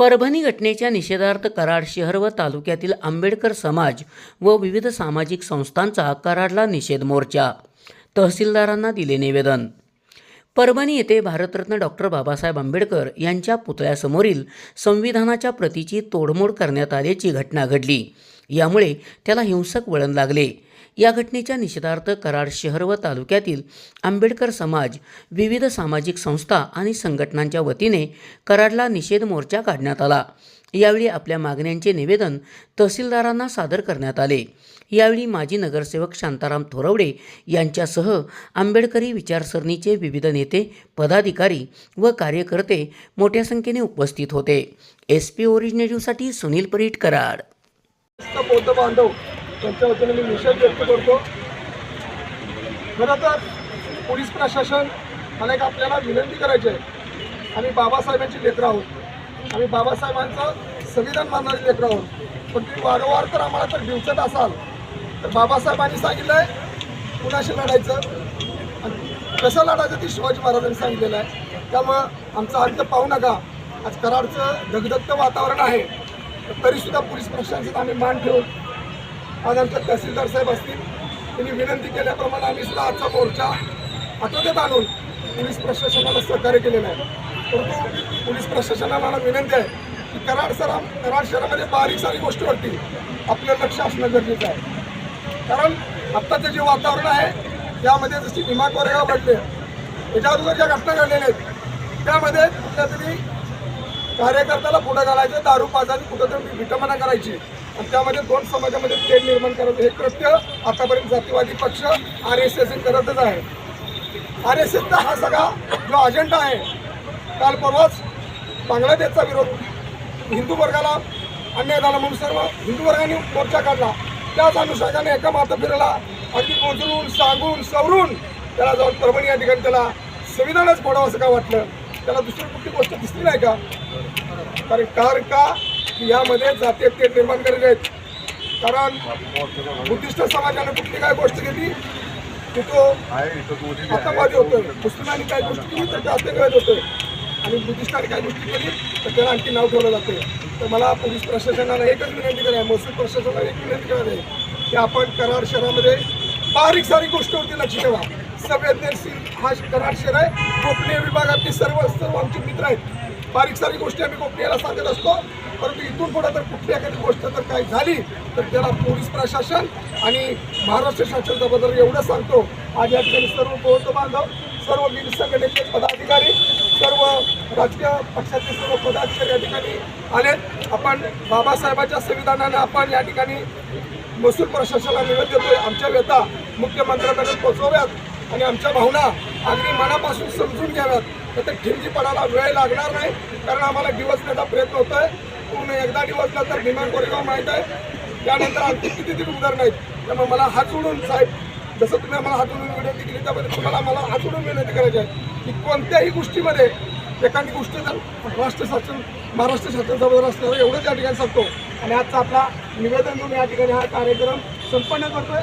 परभणी घटनेच्या निषेधार्थ कराड शहर व तालुक्यातील आंबेडकर समाज व विविध सामाजिक संस्थांचा कराडला निषेध मोर्चा. तहसीलदारांना दिले निवेदन. परभणी येथे भारतरत्न डॉक्टर बाबासाहेब आंबेडकर यांच्या पुतळ्यासमोरील संविधानाच्या प्रतीची तोडमोड करण्यात आल्याची घटना घडली. यामुळे त्याला हिंसक वळण लागले. या घटनेच्या निषेधार्थ कराड शहर व तालुक्यातील आंबेडकर समाज विविध सामाजिक संस्था आणि संघटनांच्या वतीने कराडला निषेध मोर्चा काढण्यात आला. यावेळी आपल्या मागण्यांचे निवेदन तहसीलदारांना सादर करण्यात आले. यावेळी माजी नगरसेवक शांताराम थोरवडे यांच्यासह आंबेडकरी विचारसरणीचे विविध नेते पदाधिकारी व कार्यकर्ते मोठ्या संख्येने उपस्थित होते. एस पी ओरिजिनेटिव्हसाठी सुनील परीट कराड. बौद्ध बांधव त्यांच्या वतीने मी निषेध व्यक्त करतो. खरं तर पोलीस प्रशासन मला एक आपल्याला विनंती करायची आहे आम्ही बाबासाहेबांची लेकरं आहोत. आम्ही बाबासाहेबांचं संविधान मानणारी लेकरं आहोत पण तुम्ही वारंवार तर आम्हाला तर दिवसत असाल. तर बाबासाहेबांनी सांगितलं आहे कुणाशी लढायचं? आणि कसं लढायचं ते शिवाजी महाराजांनी सांगितलेलं आहे. त्यामुळं आमचा अंत पाहू नका. आज कराडचं धगधगतं वातावरण आहे. तरीसुद्धा पोलीस प्रशासनात आम्ही मान ठेवून आज आमच्या तहसीलदार साहेब असतील त्यांनी विनंती केल्याप्रमाणे आम्ही सुद्धा आजचा मोर्चा आटोक्यात आणून पोलीस प्रशासनाला सहकार्य केलेलं आहे. परंतु प्रशासनाला मला विनंती आहे की कराड सरा कराड शहरामध्ये बारीक सारी गोष्टीवरती आपलं लक्ष असणं गरजेचं आहे. कारण आत्ताचं जे वातावरण आहे त्यामध्ये जशी भीमा कोरेगाव घडले याच्या अगोदर ज्या घटना घडलेल्या आहेत त्यामध्ये कुठल्या तरी कार्यकर्त्याला पुढं घालायचं दारू पाजायची कुठंतरी विटंबना करायची. आणि त्यामध्ये दोन समाजामध्ये तेढ निर्माण करायचं हे कृत्य आतापर्यंत जातीवादी पक्ष आर एस एस करतच आहे. आर एस एसचा हा सगळा जो अजेंडा आहे काल परवाच बांगलादेशचा विरोध. हिंदू वर्गाला अन्याय झाला म्हणून सर्व हिंदू वर्गाने मोर्चा काढला. त्याच अनुषंगाने एका माता फिरायला अगदी पोचवून सांगून सवरून त्याला जाऊन परभणी या ठिकाणी त्याला संविधानच फोडावं असं का वाटलं? त्याला दुसरी कुठली गोष्ट दिसली नाही का? कारण कारण का की यामध्ये जातीय तेढ निर्माण करायचे आहेत. कारण बुद्धिस्ट समाजाने कुठली काय गोष्ट घेतली की तो आतंकवादी होतोय. मुस्लिमांनी काय गोष्टी केली? तर ते आतंकवादी होतोय. आणि बुद्धिस्टांनी काय गोष्टी केली तर त्याला आणखी नाव ठेवलं जातं. तर मला पोलीस प्रशासनाला एकच विनंती करायला महसूल प्रशासनाला एक विनंती करायला आहे की आपण कराड शहरामध्ये बारीक सारी गोष्टीवरती लक्ष ठेवा. संवेदनशील हा कराड शहर आहे. गोपनीय विभागातले सर्व सर्व आमचे मित्र आहेत. बारीक सारी गोष्टी आम्ही गोपनीयला सांगत असतो. परंतु इथून पुढे तर कुठली एखादी गोष्ट जर काही झाली तर त्याला पोलीस प्रशासन आणि महाराष्ट्र शासनाबद्दल एवढं सांगतो. आज या ठिकाणी सर्व पोहोच बांधव सर्व विविध संघटनेचे पदाधिकारी राजकीय पक्षाचे सर्व पदाधिकारी या ठिकाणी आलेत. आपण बाबासाहेबांच्या संविधानाने आपण या ठिकाणी महसूल प्रशासनाला निवेदन देतोय. आमच्या व्यथा मुख्यमंत्र्यांकडे पोचवाव्यात आणि आमच्या भावना अगदी मनापासून समजून घ्याव्यात. तर ते ठिणगीपणाला वेळ लागणार नाही कारण आम्हाला डिवचण्याचा प्रयत्न होत आहे पूर्ण एकदा डिवचला तर भीमान कोरेगाव माहीत आहे. त्यानंतर आणखी किती तरी उदार नाहीत त्यामुळे मला हात उडून साहेब जसं तुम्ही आम्हाला हात उडून विनंती केली त्यामध्ये तुम्हाला मला हात उडून विनंती करायची आहे की कोणत्याही गोष्टीमध्ये एखादी गोष्ट जर राष्ट्र शासन महाराष्ट्र शासन जबाबदार असणार एवढंच या ठिकाणी सांगतो. आणि आजचा आपला निवेदन देऊन या ठिकाणी हा कार्यक्रम संपन्न करतोय.